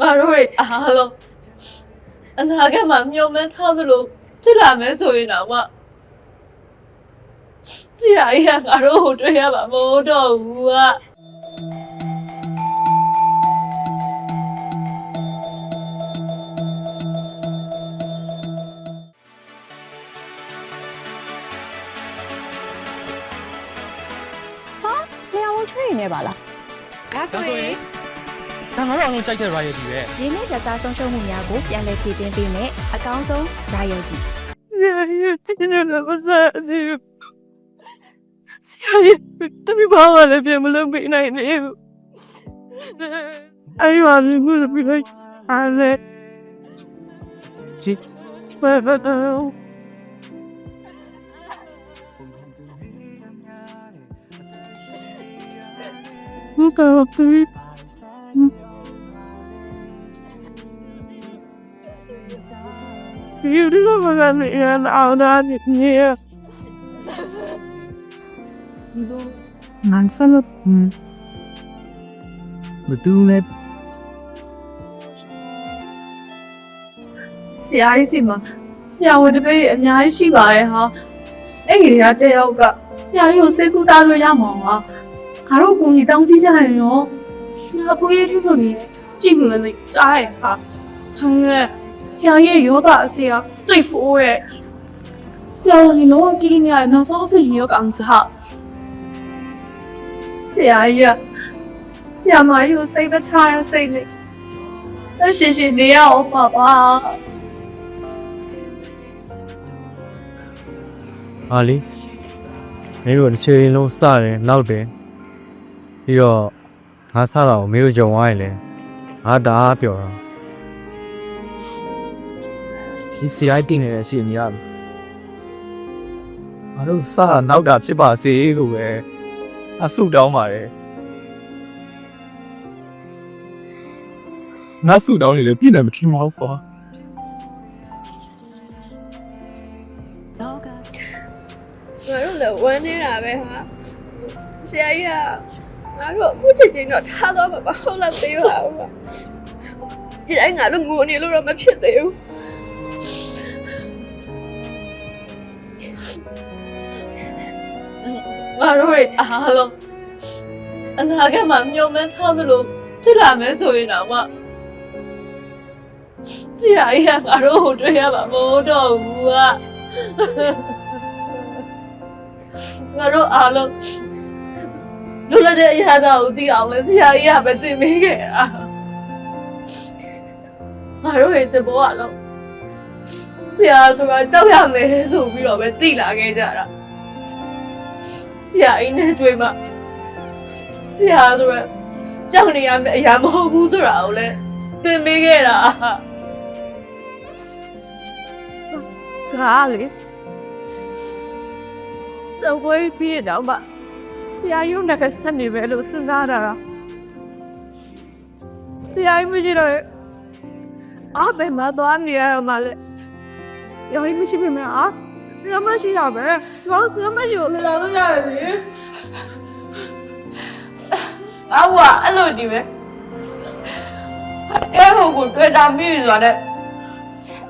ငါတို့တွေအားလုံးအနာဂတ်မှာမျှော်မှန်းထားသလိုဖြစ်လာမယ်ဆိုရင်တော့မှဆရာကြီးကငါတို့ကိုတွေ့ရမှာမဟုတ်တော့ဘူးကလျှောင်းချွေနေပါလားဒါဆိုရင် ဒါငါတို့အောင်လုံးကြိုက်တဲ့ royalty ပဲရင်းနှီးကြစားဆုံးရှုံးမှုများကိုပြန်လည်ဖြည့်တင်းပေးမယ်အကောင်းဆုံး royalty ဆရာကြီးကကျင်းနေလို့မစားသေးဘူးဆရာကြီးတမီဘာမှလည်းပြန်မလုပ်ပေးနိုင်သေးဘူးအဲ့ဒီမှာမြင်မှုလည်းပြလိုက်အားလေချစ်ဘယ်တော့ဘုရားတူ You do not have me and all that near. ငါဆလပ်ဘသူလဲဆရာကြီးစီမှာဆရာဝန်တပည့်အများကြီးရှိပါတယ်ဟာအဲ့ဒီကတယောက်ကဆရာကြီးကိုစိတ်ကူးသားလို့ရမှာပါငါတို့အကူကြီးတောင်းကြည့်ကြရင်ရောဆရာကိုရေးထုလို့နေကြည့်လို့လည်းကြားရဟာချုံရဲ့ ဆရာရဲ့ယောဂအစီအ straight forward ဆရာဝန်ကြီးလုံးဝကြည့်နေရနောက်ဆုံးအစီယောဂအောင်စားဆရာကြီးဆရာမကြီးကိုစိတ်မချရစိတ်လေးအရှိရှိနေရအောင်ပါပါဟာလေမင်းတို့တစ်ချိန်လုံးစတယ်နောက်တယ်ပြီးတော့ငါစတာကိုမင်းတို့ကြုံသွားရင်လေငါတအားပျော်တာ ဒီစီအိုက်တင်နေတဲ့အစီအမရငါတို့စတာနောက်တာဖြစ်ပါစေလို့ပဲအဆုတောင်းပါတယ်ငါဆုတောင်းနေလေပြည့်တယ်မထင်ပါဘူးကွာငါတို့လည်းဝမ်းနေတာပဲဟာဆရာကြီးကငါတို့အခုချက်ချင်းတော့ထားတော့မှာမဟုတ်တော့သေးပါဘူးဒီတိုင်းငါတို့ငိုနေလို့တော့မဖြစ်သေးဘူး ငါတို့တွေအားလုံးအနာဂတ်မှာမျှော်မှန်းထားသလိုဖြစ်လာမယ်ဆိုရင်တော့မှဆရာကြီးကငါတို့ကိုတွေ့ရမှာမဟုတ်တော့ဘူးကငါတို့အားလုံးလူလက်တဲ့အရာတော်ကိုသိအောင်လဲဆရာကြီးကပဲသိမိခဲ့တာငါတို့ရဲ့တဘောကလုံးဆရာဆိုတာကြောက်ရမယ်ဆိုပြီးတော့ပဲသိလာခဲ့ကြတာ ဆရာအင်းနဲ့တွေ့မှဆရာဆိုတာကြောက်နေရမယ့်အရာမဟုတ်ဘူးဆိုတာကိုလည်းသိမိခဲ့တာကားလေသဘွေးပြည့်တော့မှဆရာရုံးနဲ့ဆက်နေပဲလို့စဉ်းစားတာလားဆရာကြီးမရှိတော့ရင်အားပဲမသွားနေရမှာလေရောင်းမရှိမမအားဆရာမရှိရပဲ ရောင်းဆရာမရှိလို့လာလို့ရတယ်လေအဝအဲ့လိုဒီပဲအဲဟိုကိုတွေ့တာမိဆိုတော့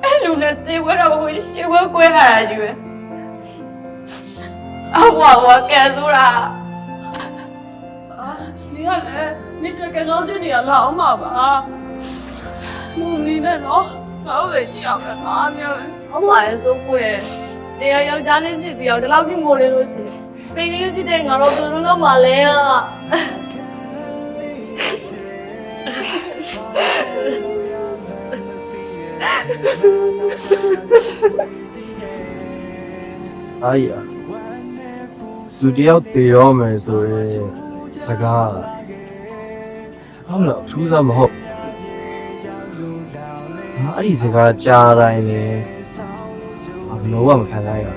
အဲ့လူနဲ့သေဝဲတော့ကိုရှေ့ဝဲကွဲလာတာကြီးပဲအဝဝကဲဆိုတာဒီကလည်းမိတကယ်တော့တင်ရလာအောင်ပါပါမုန်နေနဲ့နော်ဟုတ်လေရှိအောင်ပဲအားများပဲဟုတ်ပါရဲ့စိုးပွေ တရားယောက်ျားလေးဖြစ်ပြီးတော့ဒီလောက်ပြငိုနေလို့ရှိရင်ပိန်ကလေးစစ်တဲ့ငါတော့ဘယ်လိုလုပ်မှလဲอ่ะအားရသူတယောက်တည်ရောမယ်ဆိုရင်စကားဟုတ်လားထူးစားမဟုတ်ငါအဲ့ဒီစကားကြားတိုင်းလေ ဘာလို့မှမခံနိုင်ရ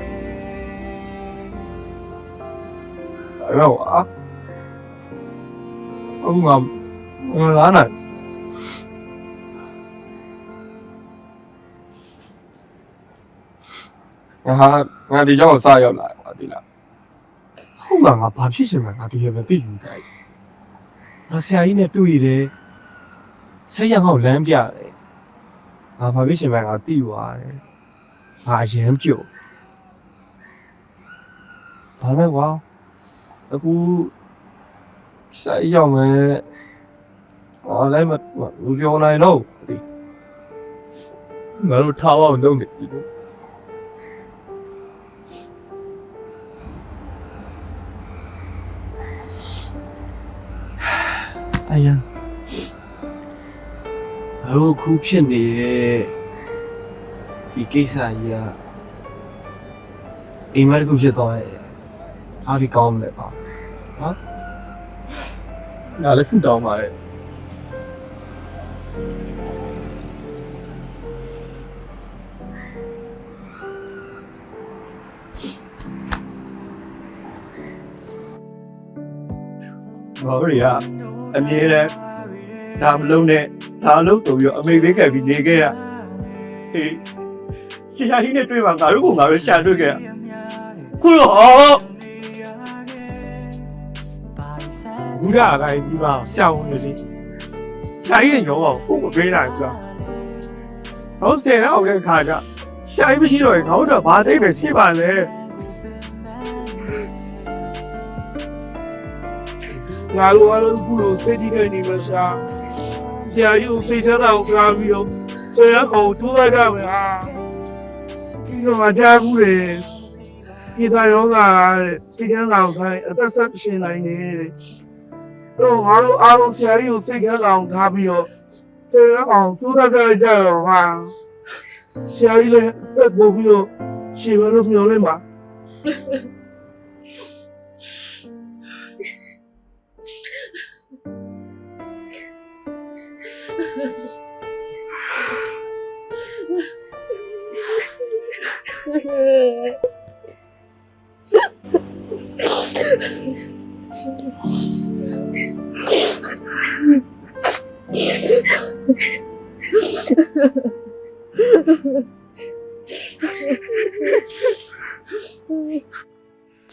အဲ့တော့အာအခုငါငါလာနိုင်ငါငါဒီကြောင့်စရောက်လာတယ်ကွာဒီလားဟုတ်လားငါဘာဖြစ်ရှင်မှာငါဒီရမသိဘူးတိုက်ငါဆရာကြီးနဲ့တွေ့ရတယ်ဆဆက်ရအောင်လမ်းပြတယ်ငါဘာဖြစ်ရှင်မဲ့ငါတိသွားတယ် ငါအရင်ပြုတ်ဒါမဲ့ကွာအခုဆက်ရောက်မယ်အော်လည်းမမပြောနိုင်တော့ဒီငါတို့ထားအောင်လုပ်နေပြီလို့အယံဘာလို့ခုဖြစ်နေရဲ့ ဒီကိစ္စကြီးကအိမ်မက်တစ်ခုဖြစ်သွားရဲ့အားဒီကောင်းမလဲပါဟာငါလည်းစတောင်းပါရဲ့ဘာလို့ရအမြဲတမ်းဒါမလုံးနဲ့ဒါလုံးတော့ပြီးတော့အမေလေးကပ်ပြီးနေခဲ့ရဟေးဆ ရာကြီးနဲ့တွေ့ပါငါတို့ကငါတို့ရှာတွေ့ခဲ့ရခုတော့ဘုရားကကြီးပါရှာဝင်လို့စီဆရာကြီးရောအောင်ကိုမပေးနိုင်ဘူးလားဟောဆယ်တော့တဲ့ခါကျဆရာကြီးမရှိတော့ရင်ငါတို့တော့ဘာတိတ်ပဲရှိပါလဲငါတို့အလုံးခုလိုစိတ်ကြီးနေနေမစားဆရာကြီးကိုစိတ်ချတာကိုကြားပြီးတော့ဆရာကောင်ကျိုးလိုက်ကြမယ်ဟာဒီ တော့မကြားဘူးလေဒီသားရောကစိတ်ချမ်းသာကိုခိုင်းအသက်ဆက်ရှင်နိုင်တယ်တော့ငါတို့အားလုံးဆရာကြီးကိုစိတ်ချမ်းသာအောင်ထားပြီးတော့ဆရာကောင်ကျိုးလိုက်ကြကြတော့ဟာဆရာကြီးလည်းအသက်ပို့ပြီးတော့ရှေ့ဘက်လို့မျှော်လင့်ပါ ကျ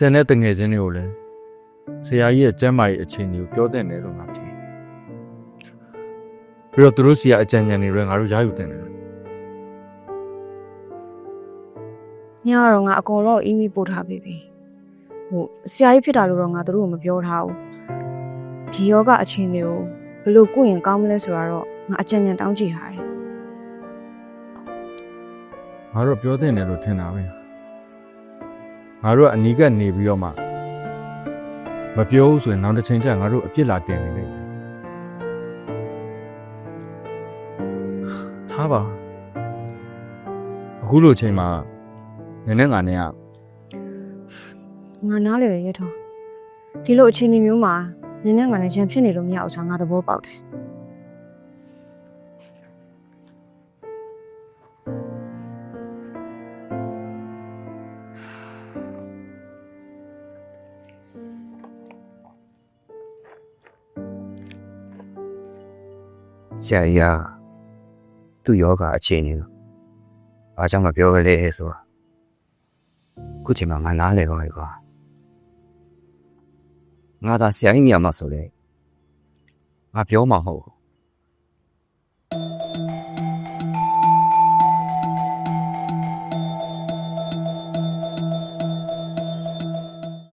န်တဲ့တငယ်ချင်းတွေကိုလည်းဆရာကြီးရဲ့ကျမ်းမာရေးအခြေအနေကိုပြောတဲ့နယ်လို့ငါထင်ပြီးတော့သူတို့စီကအကြံဉာဏ်တွေလည်းငါတို့ရယူတင်တယ် ညကတော့ငါအကုန်တော့အီးမေးပို့ထားပေးပြီဟိုဆရာကြီးဖြစ်တာလို့တော့ငါတို့ကမပြောထားဘူးဒီယောဂအခြေအနေကိုဘယ်လိုကုရင်ကောင်းမလဲဆိုတာတော့ငါအကြံဉာဏ်တောင်းကြည့်ထားတယ်ငါတို့ပြောတဲ့နယ်လို့ထင်တာပဲငါတို့ကအနီးကနေပြီးတော့မှမပြောဘူးဆိုရင်နောက်တစ်ချိန်ကျရင်ငါတို့အပြစ်လာတင်နေလိမ့်မယ်ထားပါအခုလိုချိန်မှာ နည်းနည်းငါနဲ့ကငါနားလေရရထောဒီလိုအခြေအနေမျိုးမှာနင်းနဲ့ငါနဲ့ရန်ဖြစ်နေလို့မရအောင်ဆိုတာငါသဘောပေါက်တယ်ဆရာကြီးကသူ့ယောဂအခြေအနေကိုဘာကြောင့်မပြောကြလဲဆိုတော့ ခုချိန်မှာငါနားလေတော့ကွာငါသာဆရာကြီးနေရာမှာဆိုလေငါပြောမှာဟုတ်ဘူး